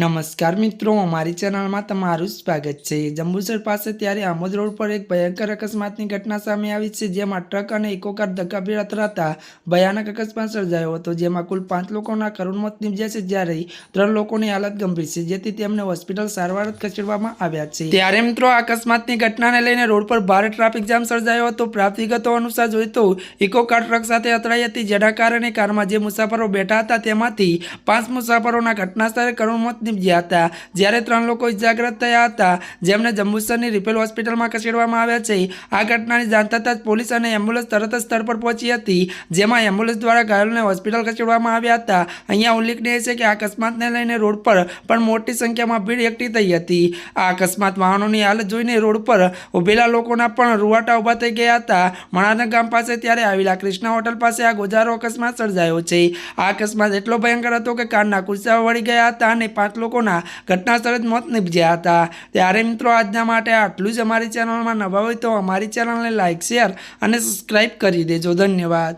નમસ્કાર મિત્રો, અમારી ચેનલમાં તમારું સ્વાગત છે. જંબુસર પાસે ત્યારે આમોદ રોડ પર એક ભયંકર અકસ્માતની ઘટના સામે આવી છે, જેમાં ટ્રક અને ઇકોકાર કાર અથડાતા ભયાનક અકસ્માત સર્જાયો હતો, જેમાં કુલ પાંચ લોકોના કરુણ મોત નીપજ્યા છે, જ્યારે ત્રણ લોકોની હાલત ગંભીર છે, જેથી તેમને હોસ્પિટલ સારવાર ખસેડવામાં આવ્યા છે. ત્યારે મિત્રો અકસ્માતની ઘટનાને લઈને રોડ પર ભારે ટ્રાફિક જામ સર્જાયો હતો. પ્રાપ્ત વિગતો અનુસાર જોઈ તો ઇકોકાર ટ્રક સાથે અથડાઈ હતી, જેના કારણે કારમાં જે મુસાફરો બેઠા હતા, તેમાંથી પાંચ મુસાફરોના ઘટના સ્થળે કરુણ મોત નીપજ્યા હતા. જ્યારે ત્રણ લોકો ઇજાગ્રસ્ત થયા હતા, જેમને જંબુસરની રિપેલ હોસ્પિટલમાં ખસેડવામાં આવ્યા છે, આ ઘટનાની જાણ થતાં જ પોલીસ અને એમ્બ્યુલન્સ તરત જ સ્થળ પર પહોંચી હતી, જેમાં એમ્બ્યુલન્સ દ્વારા ઘાયલોને હોસ્પિટલ ખસેડવામાં આવ્યા હતા. અહીંયા ઉલ્લેખનીય છે કે આ અકસ્માતને લઈને રોડ પર પણ મોટી સંખ્યામાં ભીડ એકઠી થઈ હતી. આ અકસ્માત વાહનોની હાલત જોઈને રોડ પર ઉભેલા લોકોના પણ રૂવાટા ઊભા થઈ ગયા હતા. મણાના ગામ પાસે ત્યારે આવેલા કૃષ્ણા હોટલ પાસે આ ગોજારો અકસ્માત સર્જાયો છે. આ અકસ્માત એટલો ભયંકર હતો કે કારના ખુરશાઓ વળી ગયા હતા અને પાંચ લોકોના ઘટના સ્થળે જ મોત નીપજ્યા હતા. ત્યારે મિત્રો, આજના માટે આટલું જ અમારી ચેનલમાં નવા હોય તો અમારી ચેનલને લાઇક શેર અને સબસ્ક્રાઈબ કરી દેજો. ધન્યવાદ.